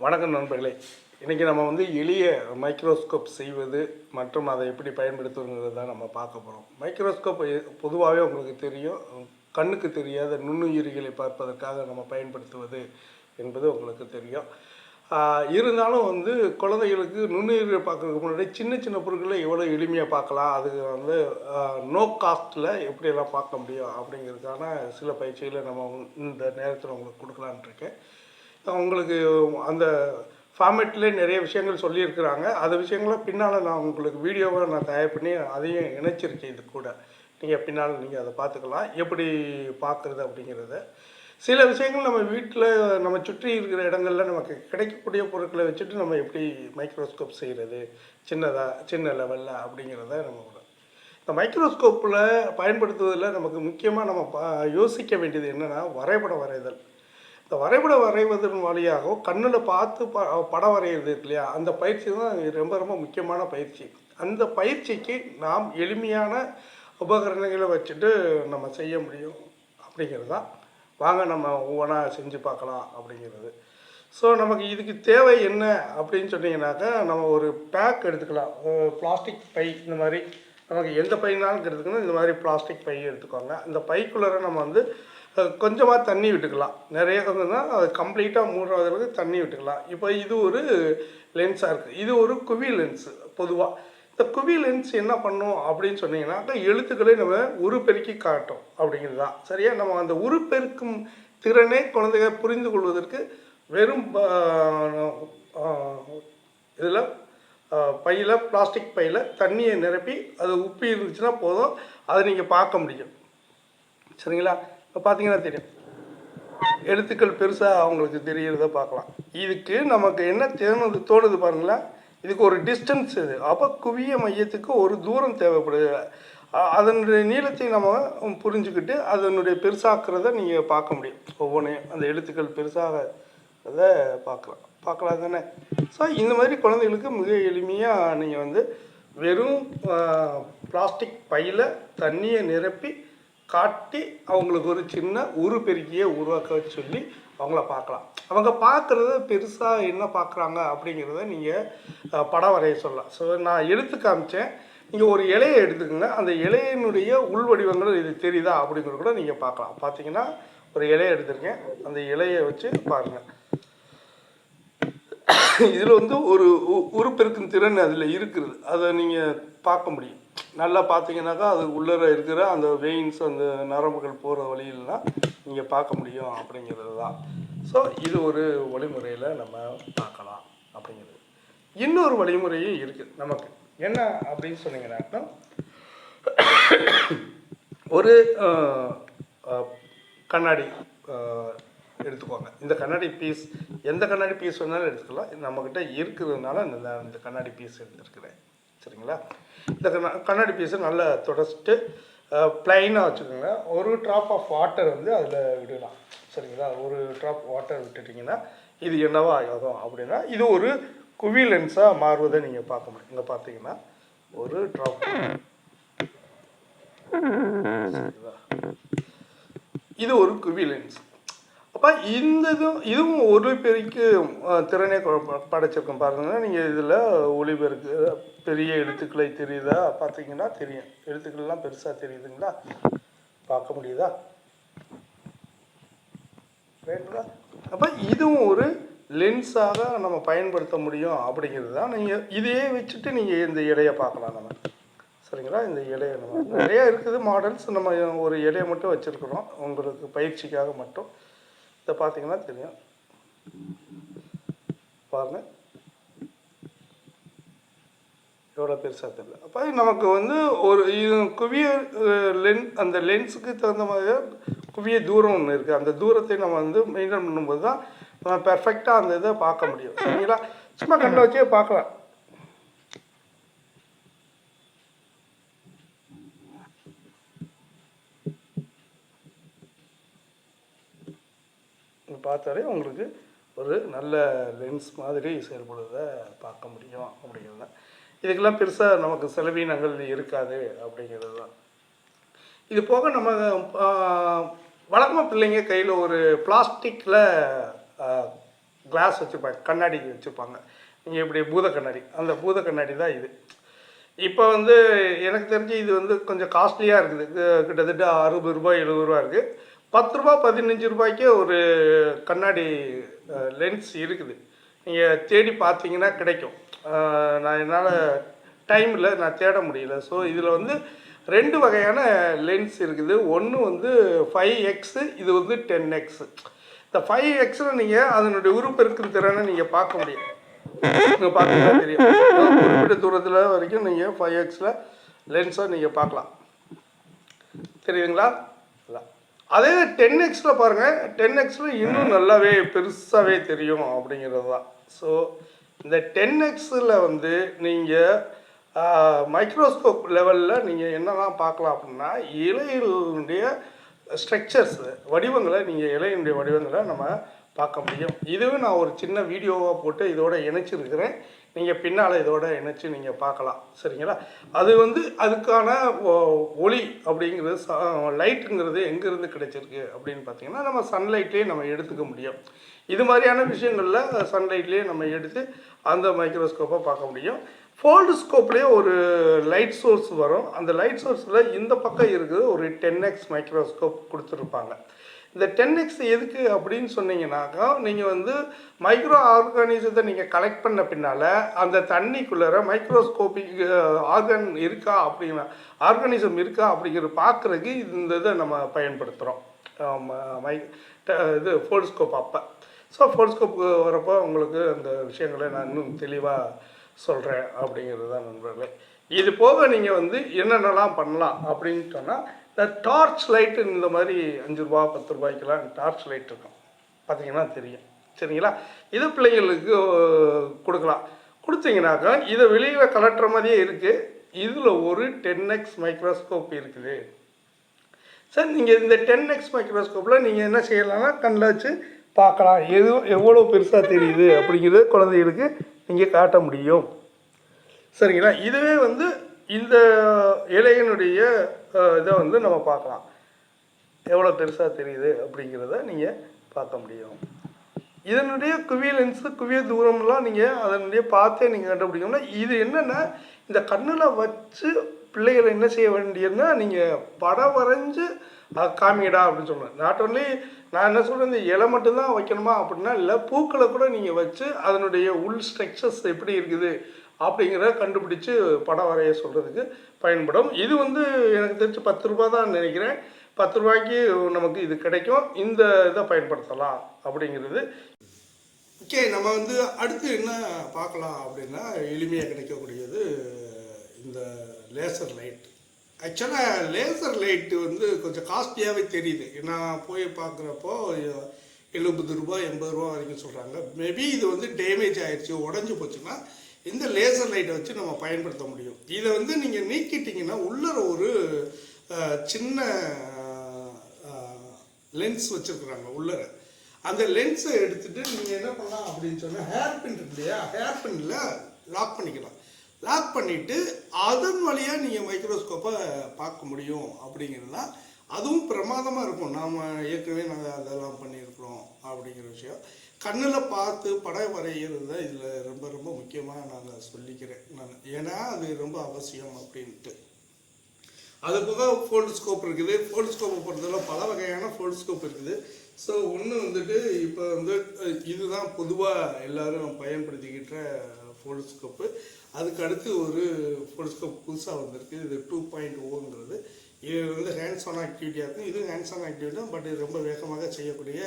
வணக்கம் நண்பர்களே. இன்றைக்கி நம்ம வந்து எளிய மைக்ரோஸ்கோப் செய்வது மற்றும் அதை எப்படி பயன்படுத்துவதுங்கிறது தான் நம்ம பார்க்க போகிறோம் மைக்ரோஸ்கோப் பொதுவாகவே உங்களுக்கு தெரியும் கண்ணுக்கு தெரியாத நுண்ணுயிரிகளை பார்ப்பதற்காக நம்ம பயன்படுத்துவது என்பது உங்களுக்கு தெரியும். இருந்தாலும் வந்து குழந்தைகளுக்கு நுண்ணுயிரிகளை பார்க்கறதுக்கு முன்னாடி சின்ன சின்ன பொருட்களை எவ்வளோ எளிமையாக பார்க்கலாம் அது வந்து நோ காஸ்ட்டில் எப்படியெல்லாம் பார்க்க முடியும் அப்படிங்கிறதுக்கான சில பயிற்சிகளை நம்ம இந்த நேரத்தில் உங்களுக்கு கொடுக்கலான்ட்ருக்கேன் உங்களுக்கு அந்த ஃபார்மேட்லேயே நிறைய விஷயங்கள் சொல்லியிருக்கிறாங்க. அந்த விஷயங்களை பின்னால் நான் உங்களுக்கு வீடியோவை நான் தயார் பண்ணி அதையும் இணைச்சிருக்கேன் இது கூட. நீங்கள் பின்னால் நீங்கள் அதை பார்த்துக்கலாம். எப்படி பார்க்குறது அப்படிங்கிறத. சில விஷயங்கள் நம்ம வீட்டில் நம்ம சுற்றி இருக்கிற இடங்களில் நமக்கு கிடைக்கக்கூடிய பொருட்களை வச்சுட்டு நம்ம எப்படி மைக்ரோஸ்கோப் செய்கிறது சின்னதாக சின்ன லெவலில் அப்படிங்கிறத நம்ம இந்த மைக்ரோஸ்கோப்பில் பயன்படுத்துவதில் நமக்கு முக்கியமாக நம்ம பா யோசிக்க வேண்டியது என்னென்னா வரைபடம் வரைதல். இந்த வரைபடம் வரைவதன் வழியாக கண்ணில் பார்த்து ப படம் வரைகிறது இல்லையா? அந்த பயிற்சி தான் ரொம்ப ரொம்ப முக்கியமான பயிற்சி. அந்த பயிற்சிக்கு நாம் எளிமையான உபகரணங்களை வச்சுட்டு நம்ம செய்ய முடியும் அப்படிங்கிறது தான். வாங்க நம்ம ஒவ்வொன்றா செஞ்சு பார்க்கலாம் அப்படிங்கிறது. ஸோ நமக்கு இதுக்கு தேவை என்ன அப்படின்னு சொன்னீங்கன்னாக்கா நம்ம ஒரு பேக் எடுத்துக்கலாம். பிளாஸ்டிக் பை இந்த மாதிரி. நமக்கு எந்த பைனாலும் எடுத்துக்கணும் இந்த மாதிரி பிளாஸ்டிக் பை எடுத்துக்கோங்க. அந்த பைக்குள்ளார நம்ம வந்து கொஞ்சமாக தண்ணி விட்டுக்கலாம். நிறைய இருந்ததுன்னா அது கம்ப்ளீட்டாக மூடுறதுக்கு தண்ணி விட்டுக்கலாம். இப்போ இது ஒரு லென்ஸாக இருக்குது இது ஒரு குவி லென்ஸு பொதுவாக இந்த குவி லென்ஸ் என்ன பண்ணும் அப்படின்னு சொன்னீங்கன்னாக்கா எழுத்துக்களை நம்ம உருப்பெருக்கி காட்டும் அப்படிங்கிறது தான் சரியா? நம்ம அந்த உருப்பெருக்கும் திறனை குழந்தைங்க புரிந்து கொள்வதற்கு வெறும் இதில் பையில் பிளாஸ்டிக் பையில் தண்ணியை நிரப்பி அது உப்பி இருந்துச்சுன்னா போதும். அதை நீங்கள் பார்க்க முடியும். சரிங்களா? இப்போ பார்த்தீங்கன்னா தெரியும். எழுத்துக்கள் பெருசாக அவங்களுக்கு தெரியறத பார்க்கலாம் இதுக்கு நமக்கு என்ன தோணுது தோணுது பாருங்களேன். இதுக்கு ஒரு டிஸ்டன்ஸ் இது. அப்போ குவிய மையத்துக்கு ஒரு தூரம் தேவைப்படுது. அதனுடைய நீளத்தை நம்ம புரிஞ்சுக்கிட்டு அதனுடைய பெருசாக்குறத நீங்கள் பார்க்க முடியும். ஒவ்வொன்றையும் அந்த எழுத்துக்கள் பெருசாக அதை பார்க்கலாம். பார்க்கலாம் தானே ஸோ இந்த மாதிரி குழந்தைகளுக்கு மிக எளிமையாக நீங்கள் வந்து வெறும் பிளாஸ்டிக் பையில் தண்ணியை நிரப்பி காட்டி அவங்களுக்கு ஒரு சின்ன உரு பெருக்கியை உருவாக்க வச்சு சொல்லி அவங்கள பார்க்கலாம். அவங்க பார்க்குறத பெருசாக என்ன பார்க்குறாங்க அப்படிங்கிறத நீங்கள் படம் வரைய சொல்லலாம். ஸோ நான் எடுத்து காமிச்சேன். நீங்கள் ஒரு இலையை எடுத்துக்கோங்க. அந்த இலையினுடைய உள் வடிவங்கள் இது தெரியுதா அப்படிங்கிறது கூட நீங்கள் பார்க்கலாம். பார்த்தீங்கன்னா ஒரு இலையை எடுத்திருக்கேன். அந்த இலையை வச்சு பாருங்கள் இதில் வந்து ஒரு உ- உருப்பெருக்கும் திறன் அதில் இருக்கிறது. அதை நீங்கள் பார்க்க முடியும். நல்லா பார்த்தீங்கன்னாக்கா அது உள்ளர இருக்கிற அந்த வெயின்ஸ் அந்த நரம்புகள் போகிற வழியிலலாம் நீங்கள் பார்க்க முடியும் அப்படிங்கிறது தான். ஸோ இது ஒரு வழிமுறையில் நம்ம பார்க்கலாம் அப்படிங்கிறது. இன்னொரு வழிமுறையும் இருக்குது நமக்கு. என்ன அப்படின்னு சொன்னீங்கன்னாக்கா ஒரு கண்ணாடி எடுத்துக்கோங்க. இந்த கண்ணாடி பீஸ் எந்த கண்ணாடி பீஸ் வேணாலும் எடுத்துக்கலாம். இது நம்மக்கிட்ட இருக்கிறதுனால இந்த இந்த கண்ணாடி பீஸ் எடுத்துருக்கிறேன். சரிங்களா? இந்த கண்ணாடி பீஸை நல்லா தொடச்சிட்டு ப்ளைனாக வச்சுக்கோங்க. ஒரு ட்ராப் ஆஃப் வாட்டர் வந்து அதில் விடலாம். சரிங்களா? ஒரு ட்ராப் வாட்டர் விட்டுட்டிங்கன்னா இது என்னவா ஆகும் அப்படின்னா இது ஒரு குவி லென்ஸாக மாறுவதை நீங்கள் பார்க்க முடியும். இங்கே பார்த்தீங்கன்னா ஒரு ட்ராப் சரிங்களா? இது ஒரு குவி லென்ஸ் அப்போ இந்த இதுவும் இதுவும் ஒளிபெருக்கு பெருக்கு திறனே படைச்சிருக்கோம். பாருங்க நீங்கள் இதில் ஒளிபெருக்கு பெரிய எழுத்துக்களை தெரியுதா பார்த்தீங்கன்னா தெரியும். எழுத்துக்கள்லாம் பெருசாக தெரியுதுங்களா? பார்க்க முடியுதா? ரைட்டுங்களா அப்போ இதுவும் ஒரு லென்ஸாக நம்ம பயன்படுத்த முடியும் அப்படிங்கிறது தான் நீங்கள் இதையே வச்சுட்டு நீங்கள் இந்த இடையை பார்க்கலாம் நம்ம. சரிங்களா? இந்த இலையை நம்ம. நிறையா இருக்குது மாடல்ஸ் நம்ம ஒரு இலையை மட்டும் வச்சுருக்குறோம். உங்களுக்கு பயிற்சிக்காக மட்டும். இதை பார்த்தீங்கன்னா தெரியும். பாருங்க. எவ்வளோ பெருசாக தெரியல. அப்போ நமக்கு வந்து ஒரு இது குவிய லென் அந்த லென்ஸுக்கு தகுந்த மாதிரி குவிய தூரம் ஒன்று இருக்குது அந்த தூரத்தை நம்ம வந்து மெயின்டைன் பண்ணும்போது தான் நம்ம பெர்ஃபெக்டாக அந்த இதை பார்க்க முடியும். சரிங்களா? சும்மா கண்ட வச்சே பார்க்கலாம். நீங்கள் பார்த்தாலே உங்களுக்கு ஒரு நல்ல லென்ஸ் மாதிரி செயல்படுவதை பார்க்க முடியும் அப்படிங்கிறது தான். இதுக்கெல்லாம் பெருசாக நமக்கு செலவீனங்கள் இருக்காது அப்படிங்கிறது தான். இது போக நம்ம வழக்கமாக பிள்ளைங்க கையில் ஒரு பிளாஸ்டிக்கில் கிளாஸ் வச்சுருப்பாங்க கண்ணாடி வச்சுருப்பாங்க நீங்கள் இப்படி பூத கண்ணாடி. அந்த பூத கண்ணாடி தான் இது. இப்போ வந்து எனக்கு தெரிஞ்சு இது வந்து கொஞ்சம் காஸ்ட்லியாக இருக்குது. கிட்டத்தட்ட அறுபது ரூபாய் எழுபது ரூபா இருக்குது பத்து ரூபா பதினஞ்சு ரூபாய்க்கு ஒரு கண்ணாடி லென்ஸ் இருக்குது. நீங்கள் தேடி பார்த்தீங்கன்னா கிடைக்கும். நான் என்னால் டைமில் நான் தேட முடியல. ஸோ இதில் வந்து ரெண்டு வகையான லென்ஸ் இருக்குது. ஒன்று வந்து ஃபைவ் எக்ஸு இது வந்து டென் எக்ஸு இந்த ஃபைவ் எக்ஸில் நீங்கள் அதனுடைய உருப்பெருக்கும் திறனை நீங்கள் பார்க்க முடியும். நீங்கள் பார்த்தீங்கன்னா தெரியும். குறிப்பிட்ட தூரத்தில் வரைக்கும் நீங்கள் ஃபைவ் எக்ஸில் லென்ஸை நீங்கள் பார்க்கலாம். தெரியுங்களா அதே டென் எக்ஸில் பாருங்கள் டென் எக்ஸில் இன்னும் நல்லாவே பெருசாகவே தெரியும் அப்படிங்கிறது தான். ஸோ இந்த டென் எக்ஸில் வந்து நீங்கள் மைக்ரோஸ்கோப் லெவலில் நீங்கள் என்னெல்லாம் பார்க்கலாம் அப்படின்னா இலைகளுடைய ஸ்ட்ரக்சர்ஸ் வடிவங்களை நீங்கள் இலையினுடைய வடிவங்களை நம்ம பார்க்க முடியும். இதுவும் நான் ஒரு சின்ன வீடியோவாக போட்டு இதோட இணைச்சிருக்கிறேன். நீங்கள் பின்னால் இதோட இணைச்சு நீங்கள் பார்க்கலாம். சரிங்களா? அது வந்து அதுக்கான ஒளி அப்படிங்கிறது லைட்டுங்கிறது எங்கேருந்து கிடைச்சிருக்கு அப்படின்னு பார்த்தீங்கன்னா நம்ம சன்லைட்லேயே நம்ம எடுத்துக்க முடியும். இது மாதிரியான விஷயங்களில் சன்லைட்லேயே நம்ம எடுத்து அந்த மைக்ரோஸ்கோப்பை பார்க்க முடியும். ஃபோல்டு ஸ்கோப்லேயே ஒரு லைட் சோர்ஸ் வரும். அந்த லைட் சோர்ஸில் இந்த பக்கம் இருக்குது ஒரு டென் எக்ஸ் மைக்ரோஸ்கோப் கொடுத்துருப்பாங்க. இந்த டென் எக்ஸ் எதுக்கு அப்படின்னு சொன்னீங்கன்னாக்கா நீங்கள் வந்து மைக்ரோ ஆர்கானிசத்தை நீங்கள் கலெக்ட் பண்ண பின்னால் அந்த தண்ணிக்குள்ளார மைக்ரோஸ்கோபிக் ஆர்கன் இருக்கா அப்படிங்கிற ஆர்கானிசம் இருக்கா அப்படிங்கிற பார்க்குறதுக்கு இந்த இதை நம்ம பயன்படுத்துகிறோம் மை ட- இது ஃபோல்ஸ்கோப் அப்போ. ஸோ ஃபோல்ஸ்கோப் வரப்போ உங்களுக்கு அந்த விஷயங்களை நான் இன்னும் தெளிவாக சொல்கிறேன் அப்படிங்கிறது தான் நண்பர்களே. இது போக நீங்கள் வந்து என்னென்னலாம் பண்ணலாம் அப்படின்னு சொன்னால் இந்த டார்ச் லைட்டு இந்த மாதிரி அஞ்சு ரூபா பத்து ரூபாய்க்கெல்லாம் டார்ச் லைட் இருக்கும். பார்த்தீங்கன்னா தெரியும். சரிங்களா? இது பிள்ளைங்களுக்கு கொடுக்கலாம். கொடுத்தீங்கன்னாக்கா இதை வெளியில் கலட்டுற மாதிரியே இருக்குது இதில் ஒரு டென் எக்ஸ் மைக்ரோஸ்கோப் இருக்குது. சார் நீங்கள் இந்த டென் எக்ஸ் மைக்ரோஸ்கோப்பில் நீங்கள் என்ன செய்யலாம்னா கண்ணில் வச்சு பார்க்கலாம். எது எவ்வளோ பெருசாக தெரியுது அப்படிங்கிறது குழந்தைகளுக்கு நீங்கள் காட்ட முடியும். சரிங்களா? இதுவே வந்து இந்த இளையனுடைய இதை வந்து நம்ம பார்க்கலாம். எவ்வளோ பெருசாக தெரியுது அப்படிங்கிறத நீங்கள் பார்க்க முடியும். இதனுடைய குவிய லென்ஸு குவிய தூரம்லாம் நீங்கள் அதனுடைய பார்த்தே நீங்கள் கண்டுபிடிக்கணும்னா இது என்னென்னா இந்த கண்ணில் வச்சு பிள்ளைகளை என்ன செய்ய வேண்டியதுன்னா நீங்கள் படம் வரைஞ்சு அஹ், காமிங்கடா அப்படின்னு சொன்னேன் நாட் ஒன்லி நான் என்ன சொல்கிறேன் இந்த இலை மட்டும்தான் வைக்கணுமா அப்படின்னா இல்லை பூக்களை கூட நீங்கள் வச்சு அதனுடைய உள் ஸ்ட்ரக்சர்ஸ் எப்படி இருக்குது அப்படிங்கிறத கண்டுபிடிச்சு படம் வரைய சொல்கிறதுக்கு பயன்படும். இது வந்து எனக்கு தெரிஞ்சு பத்து ரூபா தான் நினைக்கிறேன். பத்து ரூபாய்க்கு நமக்கு இது கிடைக்கும். இந்த இதை பயன்படுத்தலாம் அப்படிங்கிறது. ஓகே நம்ம வந்து அடுத்து என்ன பார்க்கலாம் அப்படின்னா எளிமையாக கிடைக்கக்கூடியது இந்த லேசர் லைட். ஆக்சுவலாக லேசர் லைட்டு வந்து கொஞ்சம் காஸ்ட்லியாகவே தெரியுது. நான் போய் பார்க்குறப்போ எழுபது ரூபாய் எண்பது ரூபா வரைக்கும் சொல்கிறாங்க மேபி இது வந்து டேமேஜ் ஆயிடுச்சு உடஞ்சி போச்சுன்னா இந்த லேசர் லைட்டை வச்சு நம்ம பயன்படுத்த முடியும். இதை வந்து நீங்கள் நீக்கிட்டீங்கன்னா உள்ளர ஒரு சின்ன லென்ஸ் வச்சுருக்குறாங்க உள்ளர. அந்த லென்ஸை எடுத்துகிட்டு நீங்கள் என்ன பண்ணலாம் அப்படின்னு சொன்னால் ஹேர் பின் இருக்கு இல்லையா? ஹேர் பின்னில் லாக் பண்ணிக்கலாம். லாக் பண்ணிவிட்டு அதன் வழியாக நீங்கள் மைக்ரோஸ்கோப்பை பார்க்க முடியும் அப்படிங்கிறது அதுவும் பிரமாதமாக இருக்கும். நாம் ஏற்கனவே நாங்கள் அதெல்லாம் பண்ணியிருக்கிறோம் அப்படிங்கிற விஷயம். கண்ணில் பார்த்து படம் வரைகிறது தான் இதில் ரொம்ப ரொம்ப முக்கியமாக நான் சொல்லிக்கிறேன் நான். ஏன்னா அது ரொம்ப அவசியம் அப்படின்ட்டு. அது போக ஃபோல்டு ஸ்கோப் இருக்குது. ஃபோல்டு ஸ்கோப்பை பொறுத்தவரை பல வகையான ஃபோல்டு ஸ்கோப் இருக்குது. ஸோ ஒன்று வந்துட்டு இப்போ வந்து இதுதான் பொதுவாக எல்லோரும் பயன்படுத்திக்கிட்ட ஃபோல்டு ஸ்கோப்பு அதுக்கு அடுத்து ஒரு ஃபோல்டு ஸ்கோப் புதுசாக வந்திருக்கு. இது டூ பாயிண்ட் ஓங்கிறது. இது வந்து ஹேண்ட்ஸ் ஆன் ஆக்டிவிட்டியாக இருக்கும். இது ஹேண்ட்ஸ் ஆன் ஆக்டிவிட்டி தான் பட் இது ரொம்ப வேகமாக செய்யக்கூடிய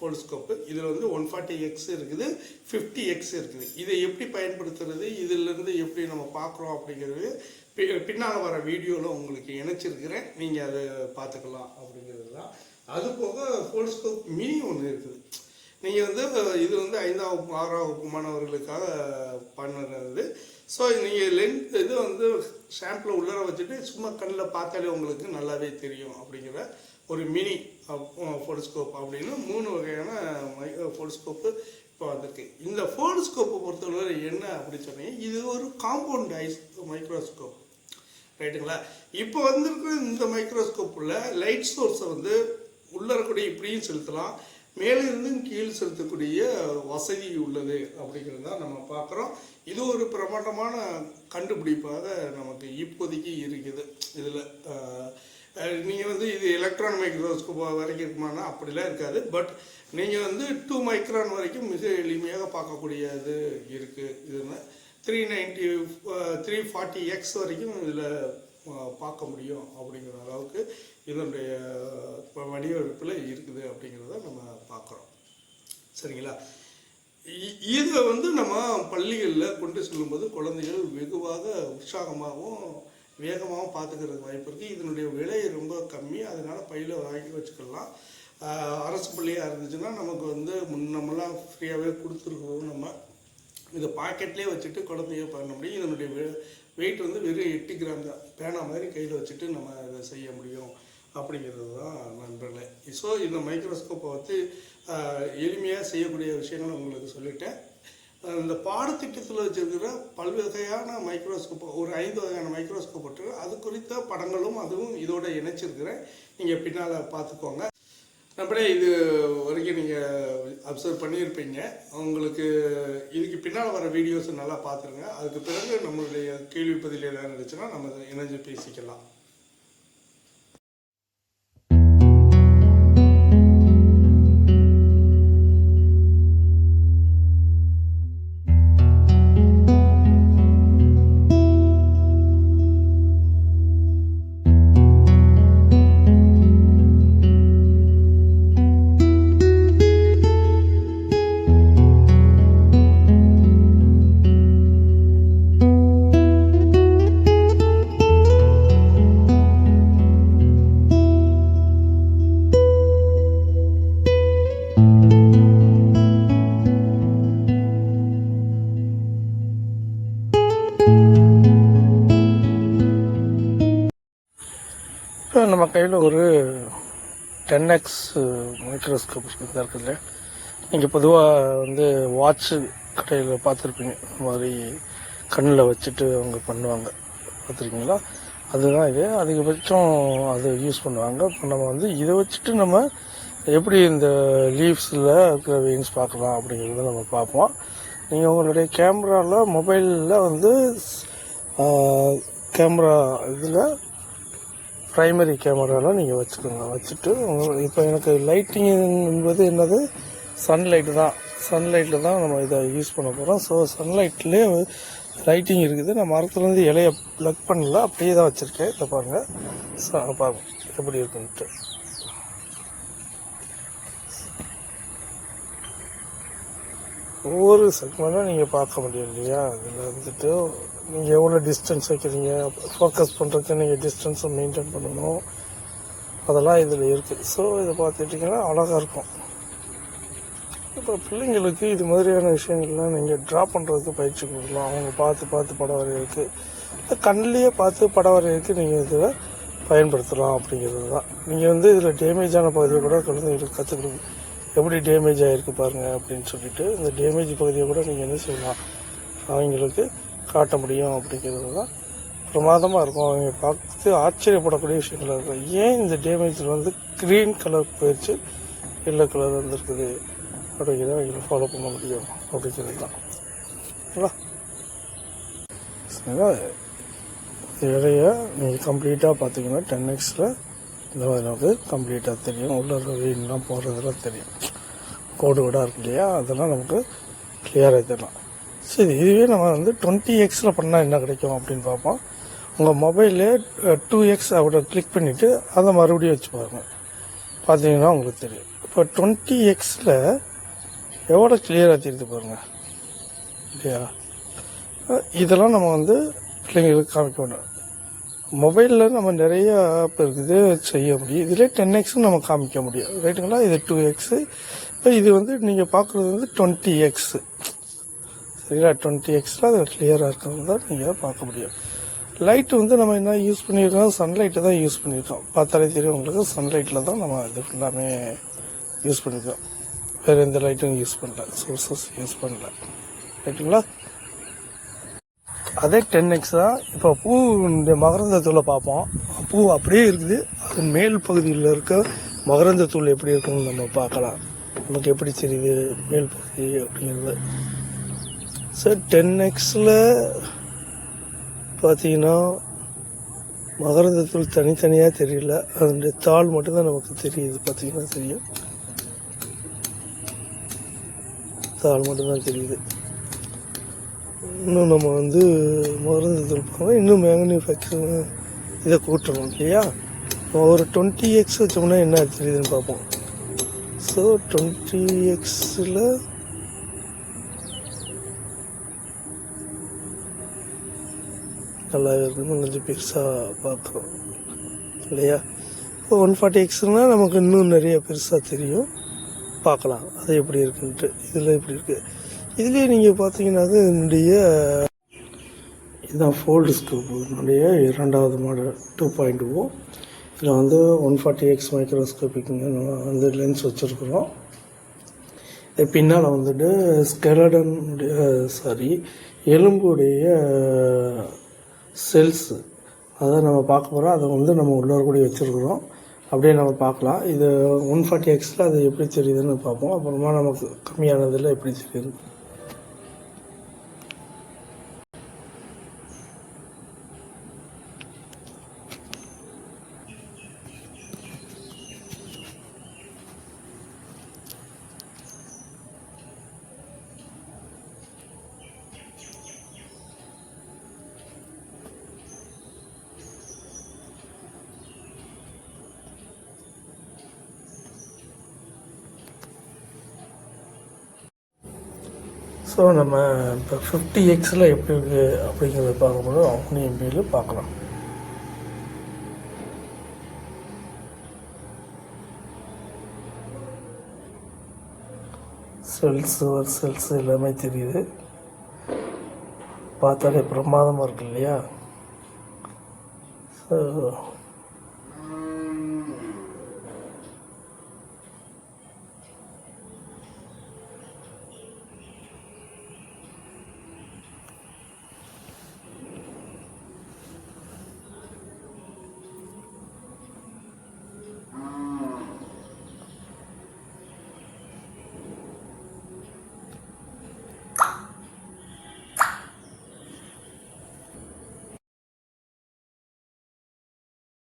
ஃபோல்ஸ்கோப்பு இதில் வந்து ஒன் ஃபார்ட்டி எக்ஸ் இருக்குது ஃபிஃப்டி எக்ஸ் இருக்குது. இதை எப்படி பயன்படுத்துறது இதிலிருந்து எப்படி நம்ம பார்க்குறோம் அப்படிங்கிறது பி- பின்னால் வர வீடியோவில் உங்களுக்கு இணைச்சிருக்கிறேன். நீங்கள் அதை பார்த்துக்கலாம் அப்படிங்கிறது தான். அது போக ஃபோல்ஸ்கோப் மினி ஒன்று இருக்குது. நீங்கள் வந்து இது வந்து ஐந்தாம் வகுப்பு ஆறாம் வகுப்பு மாணவர்களுக்காக பண்ணுறது. ஸோ நீங்கள் லென்த் இது வந்து ஷாம்பில் உள்ளார வச்சுட்டு சும்மா கண்ணில் பார்த்தாலே உங்களுக்கு நல்லாவே தெரியும் அப்படிங்கிற ஒரு மினி ஃபோட்டோஸ்கோப் அப்படின்னு மூணு வகையான மைக்ரோ ஃபோட்டோஸ்கோப்பு இப்போ வந்திருக்கு. இந்த ஃபோட்டோஸ்கோப்பை பொறுத்தவரை என்ன அப்படின்னு சொன்னீங்க? இது ஒரு காம்பவுண்ட் ஐஸ் மைக்ரோஸ்கோப் ரைட்டுங்களா? இப்போ வந்திருக்கிற இந்த மைக்ரோஸ்கோப்பில் லைட் சோர்ஸை வந்து உள்ள இருக்கக்கூடிய இப்படியும் செலுத்தலாம். மேலிருந்தும் கீழ் செலுத்தக்கூடிய வசதி உள்ளது அப்படிங்கிறது தான் நம்ம பார்க்குறோம். இது ஒரு பிரமாண்டமான கண்டுபிடிப்பாக நமக்கு இப்போதைக்கு இருக்குது. இதில் நீங்கள் வந்து இது எலக்ட்ரான் மைக்ரோஸ்கோப் வரைக்கும் இருக்குமானா அப்படிலாம் இருக்காது. பட் நீங்கள் வந்து டூ மைக்ரான் வரைக்கும் மிக எளிமையாக பார்க்கக்கூடியது இருக்குது இதுன்னு three ninety three forty X வரைக்கும் இதில் பார்க்க முடியும் அப்படிங்கிற அளவுக்கு இதனுடைய வடிவமைப்பில் இருக்குது அப்படிங்கிறத நம்ம பார்க்குறோம். சரிங்களா? இதை வந்து நம்ம பள்ளிகளில் கொண்டு செல்லும்போது குழந்தைகள் வெகுவாக உற்சாகமாகவும் வேகமாகவும் பார்த்துக்கிறதுக்கு வாய்ப்பு இருக்குது இதனுடைய விலை ரொம்ப கம்மி. அதனால் பையில் வாங்கி வச்சுக்கலாம். அரசு பள்ளியாக இருந்துச்சுன்னா நமக்கு வந்து முன்னமெல்லாம் ஃப்ரீயாகவே கொடுத்துருக்கோம். நம்ம இதை பாக்கெட்லேயே வச்சுட்டு குழந்தைய பண்ண முடியும். இதனுடைய வெயிட் வந்து வெறும் எட்டு கிராம் தான். பேனா மாதிரி கையில் வச்சுட்டு நம்ம இதை செய்ய முடியும் அப்படிங்கிறது தான் நண்பர்களே. ஸோ இந்த மைக்ரோஸ்கோப்பை வந்து எளிமையாக செய்யக்கூடிய விஷயங்களை உங்களுக்கு சொல்லிட்டேன். இந்த பாடத்திட்டத்தில் வச்சிருக்கிற பல்வகையான மைக்ரோஸ்கோப் ஒரு ஐந்து வகையான மைக்ரோஸ்கோப் இருக்கு. அது குறித்த படங்களும் அதுவும் இதோட இணைச்சிருக்கிறேன். நீங்கள் பின்னால் பார்த்துக்கோங்க. நம்மளே இது வரைக்கும் நீங்கள் அப்சர்வ் பண்ணியிருப்பீங்க. உங்களுக்கு இதுக்கு பின்னால் வர வீடியோஸ் நல்லா பார்த்துருங்க. அதுக்கு பிறகு நம்மளுடைய கேள்வி பதில் எதாவது இருந்துச்சுன்னா நம்ம இணைஞ்சு பேசிக்கலாம். இப்போ நம்ம கையில் ஒரு டென் எக்ஸ் மைக்ரோஸ்கோப் தான் இருக்குது நீங்கள் பொதுவாக வந்து வாட்ச்சு கடையில் பார்த்துருப்பீங்க இந்த மாதிரி கண்ணில் வச்சுட்டு அவங்க பண்ணுவாங்க. பார்த்துருக்கீங்களா? அதுதான் இது. அதிகபட்சம் அது யூஸ் பண்ணுவாங்க. இப்போ நம்ம வந்து இதை வச்சுட்டு நம்ம எப்படி இந்த லீவ்ஸில் இருக்கிற வெயின்ஸ் பார்க்கலாம் அப்படிங்கிறத நம்ம பார்ப்போம். நீங்கள் உங்களுடைய கேமராவில் மொபைலில் வந்து கேமரா இதில் ப்ரைமரி கேமராவில் நீங்கள் வச்சுக்கோங்க. வச்சுட்டு இப்போ எனக்கு லைட்டிங் என்பது என்னது? சன்லைட்டு தான். சன்லைட்டில் தான் நம்ம இதை யூஸ் பண்ண போகிறோம் ஸோ சன்லைட்லேயே லைட்டிங் இருக்குது. நான் மரத்துலேருந்து இலைய ப்ளக் பண்ணல. அப்படியே தான் வச்சுருக்கேன். இதை பாருங்கள் ஸோ பாருங்க. எப்படி இருக்குன்ட்டு. ஒவ்வொரு செக்மெண்ட்டும் நீங்கள் பார்க்க முடியும் இல்லையா? இதில் வந்துட்டு நீங்கள் எவ்வளோ டிஸ்டன்ஸ் வைக்கிறீங்க? ஃபோக்கஸ் பண்ணுறதுக்கு நீங்கள் டிஸ்டன்ஸை மெயின்டைன் பண்ணணும். அதெல்லாம் இதில் இருக்குது ஸோ இதை பார்த்துட்டிங்கன்னா அழகாக இருக்கும். இப்போ பிள்ளைங்களுக்கு இது மாதிரியான விஷயங்கள்லாம் நீங்கள் ட்ரா பண்ணுறதுக்கு பயிற்சி கொடுக்கலாம். அவங்க பார்த்து பார்த்து படம் வரையிறதுக்கு. கண்ணிலேயே பார்த்து படம் வரையிறதுக்கு நீங்கள் இதில் பயன்படுத்தலாம் அப்படிங்கிறது தான். நீங்கள் வந்து இதில் டேமேஜான பகுதியை கூட குழந்தைங்களுக்கு கற்றுக் கொடுங்க எப்படி டேமேஜ் ஆகிருக்கு பாருங்கள் அப்படின்னு சொல்லிட்டு இந்த டேமேஜ் பகுதியை கூட நீங்கள் என்ன செய்யலாம்? அவங்களுக்கு காட்ட முடியும் அப்படிங்கிறது தான் பிரமாதமாக இருக்கும். அவங்க பார்த்து ஆச்சரியப்படக்கூடிய விஷயங்கள் இருக்கும் ஏன் இந்த டேமேஜில் வந்து க்ரீன் கலர் போயிடுச்சு? எல்லோ கலர் வந்துருக்குது. அப்படிங்கிறத அவங்களை ஃபாலோ பண்ண முடியும் அப்படிங்கிறது தான். சரிங்களா இடைய நீங்கள் கம்ப்ளீட்டாக பார்த்தீங்கன்னா டென் எக்ஸில் இந்த மாதிரி நமக்கு கம்ப்ளீட்டாக தெரியும். உள்ள இருக்க போடுறதெல்லாம் போகிறதெல்லாம் தெரியும். கோடு கூட இருக்கு இல்லையா? அதெல்லாம் நமக்கு கிளியராக தெரியலாம் சரி இதுவே நம்ம வந்து டுவெண்ட்டி எக்ஸில் பண்ணால் என்ன கிடைக்கும் அப்படின்னு பார்ப்போம். உங்கள் மொபைல்லே டூ எக்ஸ் அவரை கிளிக் பண்ணிவிட்டு அதை மறுபடியும் வச்சு பாருங்கள் பார்த்தீங்கன்னா உங்களுக்கு தெரியும். இப்போ டுவெண்ட்டி எக்ஸில் எவ்வளோ கிளியராக தெரியுது பாருங்கள் இல்லையா? இதெல்லாம் நம்ம வந்து பிள்ளைங்களுக்கு காமிக்க வேணும் மொபைலில் நம்ம நிறைய ஆப் இருக்குது செய்ய முடியும். இதிலே டென் எக்ஸும் நம்ம காமிக்க முடியும். ரைட்டுங்களா இது டூ எக்ஸு இப்போ இது வந்து நீங்கள் பார்க்குறது வந்து டுவெண்ட்டி எக்ஸு சரிங்களா டுவெண்ட்டி எக்ஸில் அது கிளியராக இருக்கிறது தான் நீங்கள் பார்க்க முடியும். லைட்டு வந்து நம்ம என்ன யூஸ் பண்ணியிருக்கோம்? சன்லைட்டை தான் யூஸ் பண்ணியிருக்கோம். பார்த்தாலே தெரியும் உங்களுக்கு சன்லைட்டில் தான் நம்ம இது ஃபுல்லாமே யூஸ் பண்ணியிருக்கோம். வேறு எந்த லைட்டும் யூஸ் பண்ணல. சோர்ஸஸ் யூஸ் பண்ணல. ரைட்டுங்களா அதே டென் எக்ஸ் தான். இப்போ பூ இந்த மகரந்தத்தூளை பார்ப்போம். பூ அப்படியே இருக்குது. அது மேல் பகுதியில் இருக்க மகரந்தத்தூள் எப்படி இருக்குன்னு நம்ம பார்க்கலாம். நமக்கு எப்படி தெரியுது? மேல் பகுதி அப்படிங்கிறது. சார் டென் எக்ஸில் பார்த்தீங்கன்னா மகரந்தத்தில் தனித்தனியாக தெரியல. அதனுடைய தாள் மட்டும்தான் நமக்கு தெரியுது பார்த்தீங்கன்னா தெரியும். தாள் மட்டும்தான் தெரியுது. இன்னும் நம்ம வந்து மகரந்தத்தில் போனால் இன்னும் மேனுஃபேக்சரிங் இதை கூட்டணும் இல்லையா? ஒரு டுவெண்ட்டி எக்ஸ் வச்சோம்னா என்ன தெரியுதுன்னு பார்ப்போம். ஸோ டுவெண்ட்டி எக்ஸில் நல்லா இருக்கணும் கொஞ்சம் பெருசாக பார்க்குறோம் இல்லையா? இப்போ ஒன் ஃபார்ட்டி எக்ஸ்னால் நமக்கு இன்னும் நிறைய பெருசாக தெரியும். பார்க்கலாம் அது எப்படி இருக்குன்ட்டு. இதில் எப்படி இருக்குது இதுலேயே நீங்கள் பார்த்தீங்கன்னா அது என்னுடைய இதுதான் ஃபோல்டு ஸ்கோப்புடைய இரண்டாவது மாடல் டூ பாயிண்ட் ஓ இதில் வந்து ஒன் ஃபார்ட்டி எக்ஸ் மைக்ரோஸ்கோப்பிக்குங்க நம்ம வந்து லென்ஸ் வச்சுருக்குறோம். இது பின்னால் வந்துட்டு ஸ்கெலடனுடைய சாரி எலும்புடைய செல்ஸு அதை நம்ம பார்க்க போகிறோம் அதை வந்து நம்ம உள்ளார கூட வச்சுருக்குறோம். அப்படியே நம்ம பார்க்கலாம். இது ஒன் ஃபார்ட்டி எக்ஸில் அது எப்படி தெரியுதுன்னு பார்ப்போம். அப்புறமா நமக்கு கம்மியானதில் எப்படி தெரியுது ஸோ நம்ம இப்போ ஃபிஃப்டி எக்ஸில் எப்படி இருக்குது அப்படிங்கிறத பார்க்கும்போது அவனி எம்பியில் பார்க்கலாம். செல்ஸ் ஒரு செல்ஸ் எல்லாமே தெரியுது. பார்த்தாலே பிரமாதமாக இருக்கு இல்லையா? ஸோ